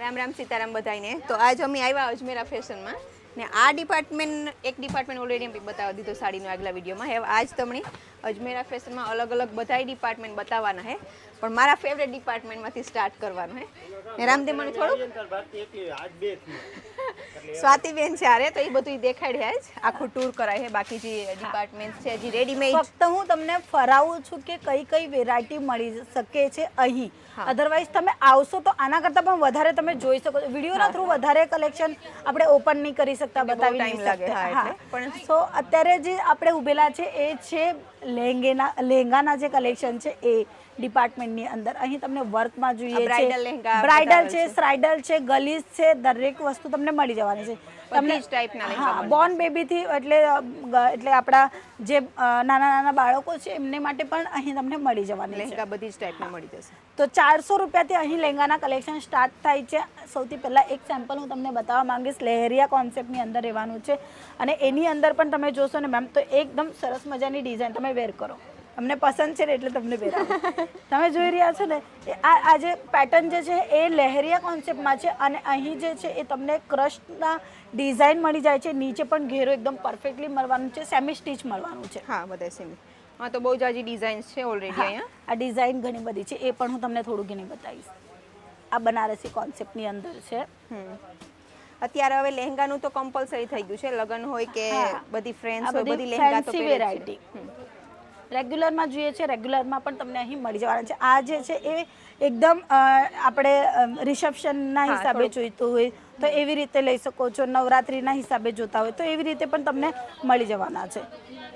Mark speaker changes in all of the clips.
Speaker 1: રામ રામ સીતારામ બધાને તો આજ અમે આવ્યા અજમેરા ફેશનમાં. ને આ ડિપાર્ટમેન્ટ, એક ડિપાર્ટમેન્ટ ઓલરેડી અમે બતાવી દીધો સાડીનો આગલા વિડીયોમાં. હવે આજ તમને અજમેરા ફેશનમાં અલગ અલગ બધાય ડિપાર્ટમેન્ટ બતાવવાના છે પણ મારા ફેવરેટ ડિપાર્ટમેન્ટમાંથી સ્ટાર્ટ કરવાનું છે ને રામદેવ, મને થોડું સ્વાતિબેન છે અરે તો એ બધું દેખાડ્યા જ. આખું ટૂર કરાય છે બાકી જે ડિપાર્ટમેન્ટ છે જે રેડીમેડ
Speaker 2: ફક્ત હું તમને ફરાવું છું કે કઈ કઈ વેરાયટી મળી શકે છે અહીં. અધરવાઇઝ તમે આવશો તો આના કરતાં પણ વધારે તમે જોઈ શકો છો. વિડીયોના થ્રુ વધારે કલેક્શન આપણે ઓપન નહીં કરી શકતા બતાવી નહીં શકતા.
Speaker 1: હા પણ-
Speaker 2: સો અત્યારે જે આપણે ઉભેલા છે એ છે લહેંગેના લહેંગાના જે કલેક્શન છે એ ડિપાર્ટમેન્ટની અંદર. અહીં તમને વર્કમાં જોઈએ બ્રાઇડલ છે. સ્રાઇડલ છે ગલીઝ છે દરેક વસ્તુ તમને મળી જવાની છે. હા બોર્ન બેબીથી એટલે એટલે આપણા જે નાના નાના બાળકો છે એમને માટે પણ અહીં તમને મળી જવાની
Speaker 1: લહેંગા બધી જ ટાઈપના મળી જશે.
Speaker 2: તો ચારસો રૂપિયાથી અહીં લહેંગાના કલેક્શન સ્ટાર્ટ થાય છે. સૌથી પહેલાં એક સેમ્પલ હું તમને બતાવવા માંગીશ. લહેરિયા કોન્સેપ્ટની અંદર રહેવાનું છે. અને એની અંદર પણ તમે જોશો ને મેમ તો એકદમ સરસ મજાની ડિઝાઇન તમે વેર કરો. અમને પસંદ છે ને એટલે તમને વેર તમે જોઈ રહ્યા છો ને આ આ જે પેટર્ન જે છે એ લહેરિયા કોન્સેપ્ટમાં છે અને અહીં જે છે એ તમને ક્રશના ડિઝાઇન મળી જાય છે. નીચે પણ ઘેરો એકદમ પરફેક્ટલી મળવાનું છે સેમી સ્ટીચ મળવાનું છે.
Speaker 1: હા બધા સેમી હા તો બહુ જાજી ડિઝાઇન્સ છે ઓલરેડી અહીંયા.
Speaker 2: આ ડિઝાઇન ઘણી બધી છે. એ પણ હું તમને થોડું ઘણી બતાવીશ. આ બનારસી કોન્સેપ્ટની અંદર છે.
Speaker 1: અત્યારે હવે લહેંગાનું તો કમ્પલસરી થઈ ગયું છે. લગ્ન હોય કે બધી ફ્રેન્ડ્સ હોય
Speaker 2: બધી
Speaker 1: લહેંગા તો
Speaker 2: fancy રેગ્યુલરમાં જોઈએ છે રેગ્યુલરમાં પણ તમને અહીં મળી જવાના છે. આ જે છે એ એકદમ આપણે રિસેપ્શનના હિસાબે જોઈતું હોય. તો એવી રીતે લઈ શકો છો નવરાત્રિના હિસાબે જોતા હોય. તો એવી રીતે પણ તમને મળી જવાના છે.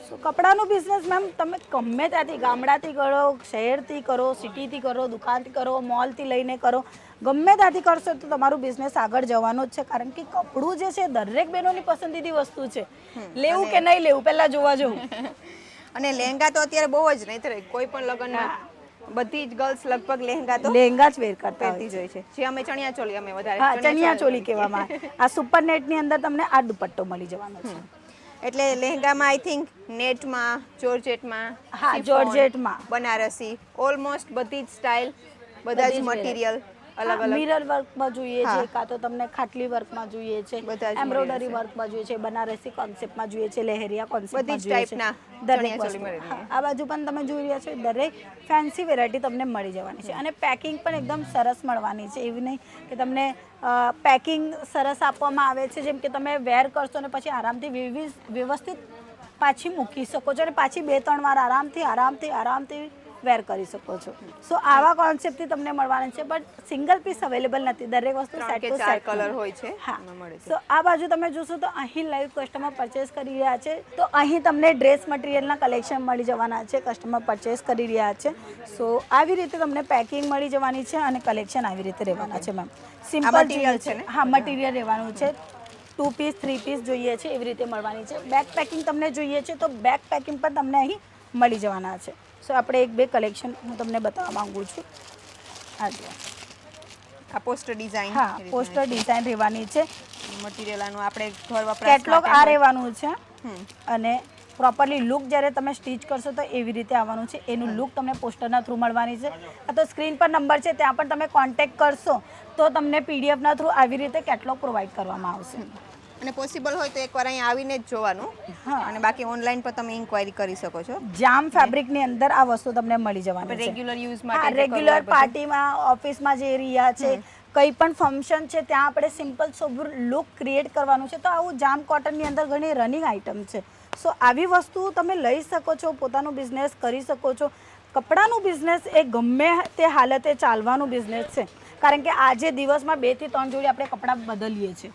Speaker 2: સો કપડાનું બિઝનેસ મેમ તમે ગમે ત્યાંથી ગામડાથી કરો શહેરથી કરો સિટીથી કરો દુકાનથી કરો મોલથી લઈને કરો ગમે ત્યાંથી કરશો તો તમારું બિઝનેસ આગળ જવાનો જ છે. કારણ કે કપડું જે છે દરેક બહેનોની પસંદીદી વસ્તુ છે. લેવું કે નહીં લેવું પહેલાં જોવા જવું.
Speaker 1: અને લહેંગા તો અત્યારે બહુ જ નહીં કોઈ પણ લગ્નમાં બધી જ ગર્લ્સ લગભગ લહેંગા તો
Speaker 2: લહેંગા જ વેર કરતા હોય
Speaker 1: જ હોય છે. જે અમે ચણિયા ચોલી અમે વધારે
Speaker 2: હા ચણિયા ચોલી કહેવામાં આ સુપર નેટની અંદર તમને આ દુપટ્ટો મળી જવાનો છે.
Speaker 1: એટલે લહેંગામાં આઈ થિંક નેટમાં જોર્જેટમાં
Speaker 2: હા, જોર્જેટમાં.
Speaker 1: બનારસી ઓલમોસ્ટ બધી જ સ્ટાઇલ બધા જ મટીરિયલ અલગ અલગ
Speaker 2: મિરર વર્કમાં જોઈએ છે કાં તો તમને ખાટલી વર્કમાં જોઈએ છે એમ્બ્રોઇડરી વર્કમાં જોઈએ છે બનારસી કોન્સેપ્ટમાં જોઈએ છે લહેરિયા કોન્સેપ્ટમાં જોઈએ છે. દરેક આ બાજુ પણ તમે જોઈ રહ્યા છો દરેક ફેન્સી વેરાયટી તમને મળી જવાની છે. અને પેકિંગ પણ એકદમ સરસ મળવાની છે. એવી નહીં કે તમને પેકિંગ સરસ આપવામાં આવે છે જેમ કે તમે વેર કરશો ને પછી આરામથી વ્યવસ્થિત પાછી મૂકી શકો છો અને પાછી બે ત્રણ વાર આરામથી આરામથી આરામથી વેર કરી શકો છો. સો આવા કોન્સેપ્ટથી તમને મળવાના છે બટ સિંગલ પીસ અવેલેબલ નથી. દરેક વસ્તુ સેટ ટુ સેટ
Speaker 1: કલર હોય છે
Speaker 2: હા. સો આ બાજુ તમે જોશો તો અહીં લાઈવ કસ્ટમર પરચેસ કરી રહ્યા છે. તો અહીં તમને ડ્રેસ મટીરિયલના કલેક્શન મળી જવાના છે કસ્ટમર પરચેસ કરી રહ્યા છે. સો આવી રીતે તમને પેકિંગ મળી જવાની છે અને કલેક્શન આવી રીતે રહેવાના છે મેમ સિમ્પલ
Speaker 1: material છે ને?
Speaker 2: હા મટીરિયલ રહેવાનું છે. ટુ પીસ થ્રી પીસ જોઈએ છે એવી રીતે મળવાની છે. બેક પેકિંગ તમને જોઈએ છે તો બેક પેકિંગ પણ તમને અહીં મળી જવાના છે. સો આપણે એક બે કલેક્શન હું તમને બતાવવા માગું છું. આ જો
Speaker 1: આ પોસ્ટર ડિઝાઇન
Speaker 2: હા પોસ્ટર ડિઝાઇન રહેવાની છે.
Speaker 1: મટીરિયલ આનું આપણે ઘર વપરાશ
Speaker 2: કેટલોગ આ રહેવાનું છે. અને પ્રોપરલી લુક જ્યારે તમે સ્ટીચ કરશો તો એવી રીતે આવવાનું છે. એનું લુક તમને પોસ્ટરના થ્રુ મળવાની છે. આ તો સ્ક્રીન પર નંબર છે ત્યાં પણ તમે કોન્ટેક્ટ કરશો તો તમને પીડીએફના થ્રુ આવી રીતે કેટલોગ પ્રોવાઈડ કરવામાં આવશે.
Speaker 1: અને પોસિબલ હોય તો એકવાર અહીંયા આવીને જ જોવાનું.
Speaker 2: હા.
Speaker 1: અને બાકી ઓનલાઈન પર તમે ઇન્ક્વાયરી કરી શકો છો.
Speaker 2: જામ ફેબ્રિકની અંદર આ વસ્તુ તમને મળી જવાની છે.
Speaker 1: રેગ્યુલર યુઝ માટે
Speaker 2: રેગ્યુલર પાર્ટીમાં ઓફિસમાં જે એરિયા છે કંઈ પણ ફંક્શન છે ત્યાં આપણે સિમ્પલ સોબર લુક ક્રિએટ કરવાનું છે. તો આવું જામ કોટનની અંદર ઘણી રનિંગ આઇટમ છે. સો આવી વસ્તુ તમે લઈ શકો છો પોતાનું બિઝનેસ કરી શકો છો. કપડાનું બિઝનેસ એ ગમે તે હાલતે ચાલવાનું બિઝનેસ છે. કારણ કે આજે દિવસમાં બેથી ત્રણ જોડી આપણે કપડાં બદલીએ છીએ.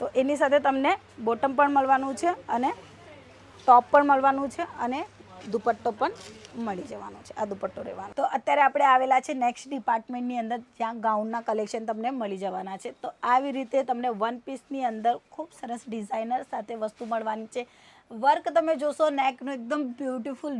Speaker 2: તો એની સાથે તમને બોટમ પણ મળવાનું છે અને ટોપ પણ મળવાનું છે અને દુપટ્ટો પણ મળી જવાનો છે, આ દુપટ્ટો રહેવાનો. તો અત્યારે આપણે આવેલા છે નેક્સ્ટ ડિપાર્ટમેન્ટની અંદર, જ્યાં ગાઉનના કલેક્શન તમને મળી જવાના છે. તો આવી રીતે તમને વન પીસની અંદર ખૂબ સરસ ડિઝાઇનર સાથે વસ્તુ મળવાની છે. વર્ક તમે જોશો નેકનું એકદમ બ્યુટીફુલ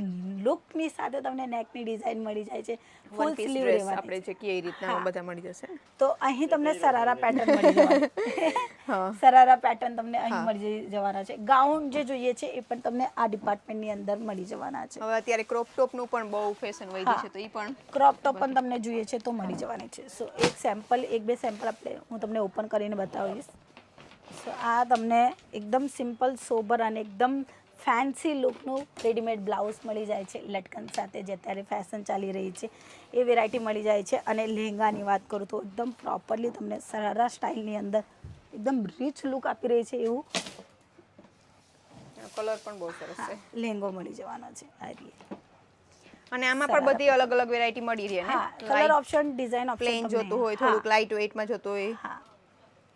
Speaker 2: લુકની સાથે તમને નેકની ડિઝાઇન મળી જાય છે. ફૂલ સ્લીવ
Speaker 1: ડ્રેસ આપણે જે કે એ રીતના બધા મળી જશે
Speaker 2: તો અહીં તમને સરારા પેટર્ન મળી જવાની.
Speaker 1: હા.
Speaker 2: સરારા પેટર્ન તમને અહીં મળી જવાના છે. ગાઉન જે જોઈએ છે એ પણ તમને આ ડિપાર્ટમેન્ટની અંદર મળી જવાના છે.
Speaker 1: હવે અત્યારે ક્રોપ ટોપનું પણ બહુ ફેશન વધી છે તો એ પણ
Speaker 2: ક્રોપ ટોપ પણ તમને જોઈએ છે તો મળી જવાની છે. સો એક સેમ્પલ એક બે સેમ્પલ આપણે હું તમને ઓપન કરીને બતાવીશ. સો આ તમને એકદમ સિમ્પલ સોબર અને એકદમ ફેન્સી લુકનું રેડીમેડ બ્લાઉઝ મળી જાય છે લટકન સાથે જે અત્યારે ફેશન ચાલી રહી છે. એ વેરાયટી મળી જાય છે અને લહેંગાની વાત કરું તો એકદમ પ્રોપરલી તમને સરારા સ્ટાઇલની અંદર એકદમ રીચ લુક આપી રહી છે એવું.
Speaker 1: કલર પણ બહુ સરસ છે.
Speaker 2: લહેંગો મળી જવાનો છે આ રીતે
Speaker 1: અને આમાં પણ બધી અલગ અલગ વેરાયટી મળી રહી
Speaker 2: છે colour option design option
Speaker 1: plain જોતું હોય થોડુંક લાઇટ વેઇટમાં જોતું હોય.
Speaker 2: હા.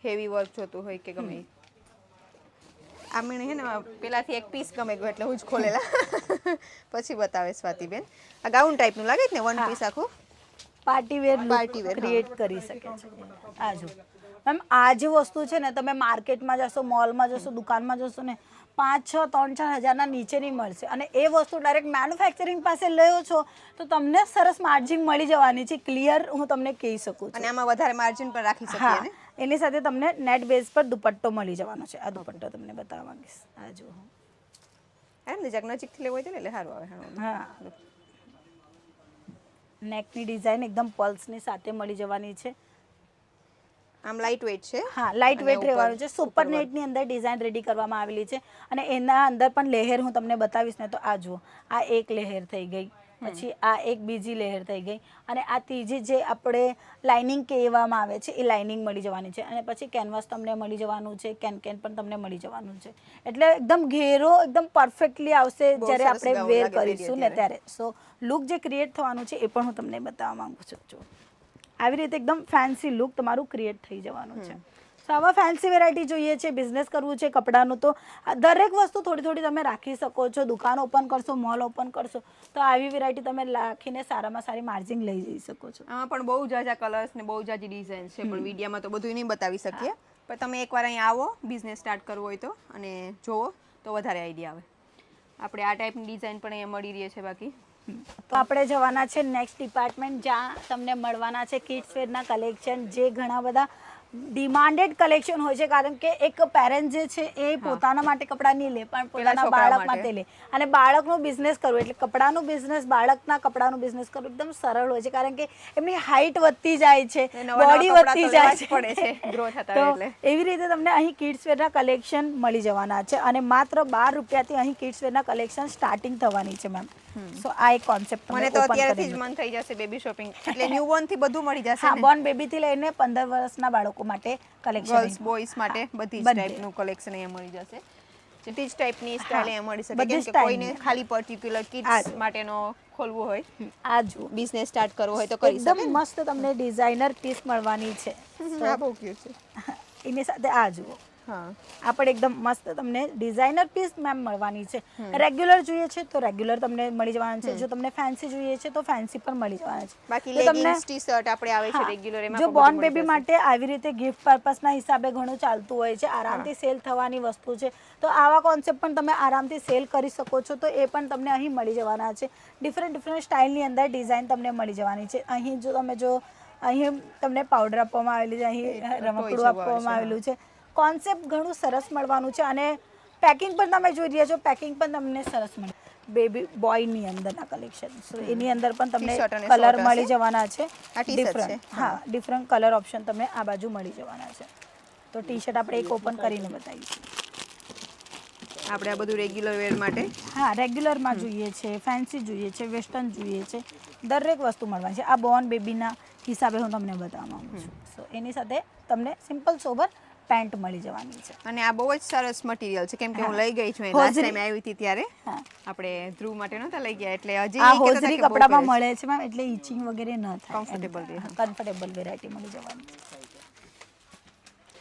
Speaker 1: હેવી વર્ક જોતું હોય કે ગમે. આ મને હે ને પેલાથી એક પીસ ગમે ગયો એટલે હું જ ખોલેલા. પછી બતાવે સ્વાતિબેન. આ ગાઉન ટાઈપનું લાગે છે ને વન પીસ આખું?
Speaker 2: Party wear
Speaker 1: party wear
Speaker 2: create કરી શકે છે. આ જો. મેમ આ જે વસ્તુ છે ને તમે માર્કેટમાં જશો મોલમાં જશો દુકાનમાં જશો ને પાંચ છ ત્રણ ચાર હજારના નીચેની મળશે. અને એ વસ્તુ ડાયરેક્ટ મેન્યુફેક્ચરિંગ પાસે લ્યો છો તો તમને સરસ માર્જિન મળી જવાની છે. ક્લિયર હું તમને કહી શકું
Speaker 1: અને
Speaker 2: છું.
Speaker 1: આમાં વધારે માર્જિન પણ રાખી શકીએ
Speaker 2: એની સાથે તમને નેટ બેઝ પર દુપટ્ટો મળી જવાનો છે. આ દુપટ્ટો તમને બતાવવા માંગીશ. આ જુઓ.
Speaker 1: એમ ને જાક નજીકથી લેવું હોય તો એટલે સારું આવે હા.
Speaker 2: નેકની ડિઝાઇન એકદમ પલ્સની સાથે મળી જવાની છે.
Speaker 1: આમ લાઇટ વેટ છે?
Speaker 2: હા લાઇટ વેટ રહેવાનું છે. સુપર. નેટની અંદર ડિઝાઇન રેડી કરવામાં આવેલી છે. અને એના અંદર પણ લહેર હું તમને બતાવીશ ને તો આ જુઓ. આ એક લહેર થઈ ગઈ. પછી આ એક બીજી લહેર થઈ ગઈ અને આ ત્રીજી જે આપણે લાઇનિંગ કહેવામાં આવે છે એ લાઇનિંગ મળી જવાની છે. અને પછી કેનવાસ તમને મળી જવાનું છે કેન કેન પણ તમને મળી જવાનું છે. એટલે એકદમ ઘેરો એકદમ પરફેક્ટલી આવશે જ્યારે આપણે વેર કરીશું ને
Speaker 1: ત્યારે.
Speaker 2: ત્યારે. સો લુક જે ક્રિએટ થવાનું છે એ પણ હું તમને બતાવવા માંગુ છું. આવી રીતે એકદમ ફેન્સી લુક તમારું ક્રિએટ થઈ જવાનું છે. તો આવા ફેન્સી વેરાયટી જોઈએ છે બિઝનેસ કરવું છે કપડાનું તો. દરેક વસ્તુ થોડી થોડી તમે રાખી શકો છો દુકાન ઓપન કરશો મોલ ઓપન કરશો તો આવી વેરાયટી તમે રાખીને સારામાં સારી માર્જિન લઈ જઈ શકો છો.
Speaker 1: આમાં પણ બહુ જાજા કલર્સ ને બહુ જાજી ડિઝાઇન છે પણ મીડિયામાં તો બધું નહીં બતાવી શકીએ. પણ તમે એકવાર અહીં આવો બિઝનેસ સ્ટાર્ટ કરવો હોય તો અને જોવો તો વધારે આઈડિયા આવે. આપણે આ ટાઈપની ડિઝાઇન પણ અહીંયા મળી રહી છે બાકી.
Speaker 2: તો આપણે જવાના છે નેક્સ્ટ ડિપાર્ટમેન્ટ જ્યાં તમને મળવાના છે કિડ્સ વેરના કલેક્શન જે ઘણા બધા ડિમાન્ડેડ કલેક્શન હોય છે કારણ કે એક પેરેન્ટ જે છે એ પોતાના માટે કપડાં નહીં લે પણ પોતાના બાળક
Speaker 1: માટે.
Speaker 2: લે. અને બાળકનું બિઝનેસ કરવું એટલે કપડાનું બિઝનેસ બાળકના કપડાનું બિઝનેસ કરવું એકદમ સરળ હોય છે કારણ કે એમની હાઇટ વધતી જાય છે બોડી વધતી જાય
Speaker 1: છે,
Speaker 2: તો એવી રીતે તમને અહીં કિડ્સવેરના કલેક્શન મળી જવાના છે અને માત્ર બાર રૂપિયાથી અહીં કિડ્સવેરના કલેક્શન સ્ટાર્ટિંગ થવાની છે મેમ સો આ એક કોન્સેપ્ટ
Speaker 1: મને તો અત્યારથી જ મન થઈ જશે બેબી શોપિંગ એટલે ન્યુ બોર્નથી બધું મળી જશે
Speaker 2: હા બોર્ન બેબી થી લઈને પંદર વર્ષના બાળકો માટે
Speaker 1: ગર્લ્સ બોયઝ માટે બધી જ ટાઈપનું કલેક્શન અહીંયા મળી જશે. જેટી જ ટાઈપની સ્ટાઇલ અહીંયા મળી શકે. કેમ કે કોઈને ખાલી પર્ટિક્યુલર કિડ્સ
Speaker 2: જ.
Speaker 1: માટેનો ખોલવું હોય.
Speaker 2: આ જુઓ
Speaker 1: બિઝનેસ સ્ટાર્ટ કરવો હોય તો કરી શકે
Speaker 2: એકદમ મસ્ત તમને ડિઝાઇનર પીસ મળવાની છે.
Speaker 1: આ બહુ ક્યુટ છે.
Speaker 2: એની સાથે આ જુઓ.
Speaker 1: હા.
Speaker 2: આ પણ એકદમ મસ્ત તમને ડિઝાઇનર પીસ મેમ મળવાની છે. રેગ્યુલર જોઈએ છે તો રેગ્યુલર તમને મળી જવાના છે. જો તમને ફેન્સી જોઈએ છે તો ફેન્સી પણ મળી જવાના છે.
Speaker 1: બાકી લેગિંગ્સ ટી શર્ટ આપણે આવે છે રેગ્યુલર એમાં
Speaker 2: જો બોર્ન બેબી માટે આવી રીતે ગિફ્ટ પર્પસના હિસાબે ઘણું ચાલતું હોય છે. આરામથી સેલ થવાની વસ્તુ છે. તો આવા કોન્સેપ્ટ પણ તમે આરામથી સેલ કરી શકો છો તો એ પણ તમને અહીં મળી જવાના છે. ડિફરન્ટ ડિફરન્ટ સ્ટાઇલની અંદર ડિઝાઇન તમને મળી જવાની છે. અહીં જો તમે જો અહીં તમને પાવડર આપવામાં આવેલી છે અહીં રમકડું આપવામાં આવેલું છે. કોન્સેપ્ટ ઘણું સરસ મળવાનું છે અને પેકિંગ પણ તમે જોઈ રહ્યા છો પેકિંગ પણ તમને સરસ મળે. બેબી બોયની અંદરના કલેક્શન સો એની અંદર પણ તમને કલર મળી જવાના છે? ડિફરન્ટ હા. ડિફરન્ટ કલર ઓપ્શન તમને આ બાજુ મળી જવાના છે. તો ટી શર્ટ આપણે એક ઓપન કરીને બતાવીશું.
Speaker 1: આપણે આ બધું રેગ્યુલર વેર માટે.
Speaker 2: હા રેગ્યુલરમાં જોઈએ છે ફેન્સી જોઈએ છે વેસ્ટર્ન જોઈએ છે. દરેક વસ્તુ મળવાની છે. આ બોર્ન બેબીના હિસાબે હું તમને બતાવવા માંગુ છું. સો એની સાથે તમને સિમ્પલ સોબર પેન્ટ મળી જવાની છે.
Speaker 1: અને આ બહુ જ સરસ મટીરિયલ છે. કેમ કે હું લઈ ગઈ છું લાસ્ટ. ટાઈમ આવી હતી ત્યારે આપણે ધ્રુવ માટે નહોતા લઈ ગયા એટલે હજી
Speaker 2: આ હોજરી કપડામાં. મળે છે મેમ એટલે ઇચિંગ વગેરે ન થાય.
Speaker 1: કમ્ફર્ટેબલ
Speaker 2: કમ્ફર્ટેબલ વેરાયટી મળી જવાની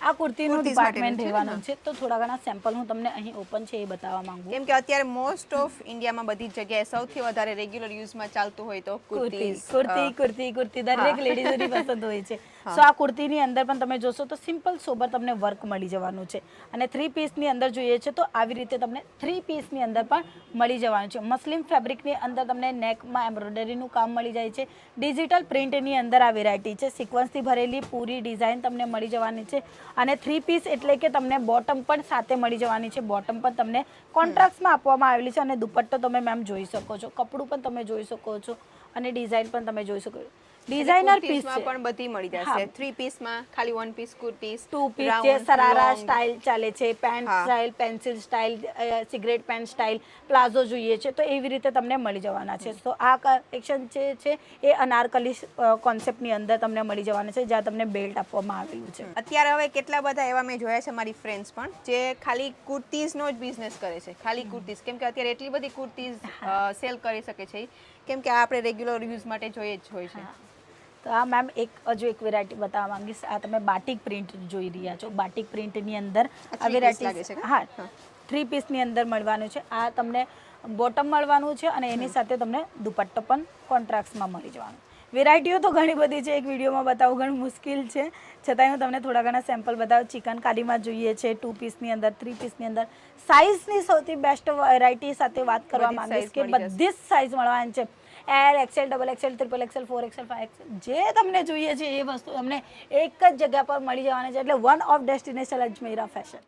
Speaker 2: આ કુર્તીનું ડિપાર્ટમેન્ટ રહેવાનું છે. તો થોડા ઘણા સેમ્પલ હું તમને અહીં ઓપન છે એ બતાવવા માંગુ.
Speaker 1: કેમ કે અત્યારે મોસ્ટ ઓફ ઇન્ડિયામાં બધી જગ્યાએ સૌથી વધારે રેગ્યુલર યુઝમાં ચાલતું હોય તો
Speaker 2: કુર્તી કુર્તી કુર્તી કુર્તી. દરેક લેડીઝોની પસંદ હોય છે. સો આ કુર્તીની અંદર પણ તમે જોશો તો સિમ્પલ સોબર તમને વર્ક મળી જવાનું છે. અને થ્રી પીસની અંદર જોઈએ છે તો આવી રીતે તમને થ્રી પીસની અંદર પણ મળી જવાનું છે. મસ્લિમ ફેબ્રિકની અંદર તમને નેકમાં એમ્બ્રોઇડરીનું કામ મળી જાય છે. ડિજિટલ પ્રિન્ટની અંદર આ વેરાયટી છે. સિક્વન્સથી ભરેલી પૂરી ડિઝાઇન તમને મળી જવાની છે. અને થ્રી પીસ એટલે કે તમને બોટમ પણ સાથે મળી જવાની છે. બોટમ પણ તમને કોન્ટ્રાક્ટમાં આપવામાં આવેલી છે અને દુપટ્ટો તમે મેમ જોઈ શકો છો. કપડું પણ તમે જોઈ શકો છો. અને ડિઝાઇન પણ તમે જોઈ શકો છો. ડિઝાઇનર પીસ
Speaker 1: પણ બધી મળી જશે. થ્રી પીસમાં ખાલી one piece kurtis
Speaker 2: two piece જે સરારા સ્ટાઇલ ચાલે છે pant style pencil style cigarette pant style palazzo જોઈએ છે. તો એવી રીતે તમને મળી જવાના છે. તો આ કલેક્શન જે છે એ અનારકલી કોન્સેપ્ટની અંદર તમને મળી જવાના છે જ્યાં તમને બેલ્ટ આપવામાં આવેલું છે.
Speaker 1: અત્યારે હવે કેટલા બધા એવા મેં જોયા છે મારી ફ્રેન્ડ્સ પણ જે ખાલી કુર્તીઝનો જ બિઝનેસ કરે છે. ખાલી કુર્તીઝ. કેમ કે અત્યારે એટલી બધી કુર્તીઝ સેલ કરી શકે છે. કેમ કે આપણે રેગ્યુલર યુઝ માટે જોઈએ જ હોય છે.
Speaker 2: તો આ મેમ એક હજુ એક વેરાયટી બતાવવા માંગીશ. આ તમે બાટિક પ્રિન્ટ જોઈ રહ્યા છો. બાટિક પ્રિન્ટની અંદર
Speaker 1: આ
Speaker 2: વેરાયટી હા. થ્રી પીસની અંદર મળવાનું છે. આ તમને બોટમ મળવાનું છે અને એની સાથે તમને દુપટ્ટો પણ કોન્ટ્રાક્ટ્સમાં મળી જવાનું. વેરાયટીઓ તો ઘણી બધી છે. એક વિડીયોમાં બતાવવું ઘણું મુશ્કેલ છે. છતાંય હું તમને થોડા ઘણા સેમ્પલ બતાવું. ચિકન કારીમાં જોઈએ છે. ટુ પીસની અંદર થ્રી પીસની અંદર. સાઇઝની સૌથી બેસ્ટ વેરાયટી સાથે વાત કરવા માંગીશ કે બધી જ સાઇઝ મળવાની છે. L XL double XL triple XL four XL five XL જે તમને જોઈએ છે એ વસ્તુ તમને એક જ જગ્યા પર મળી જવાની છે, એટલે one of destination Ajmera fashion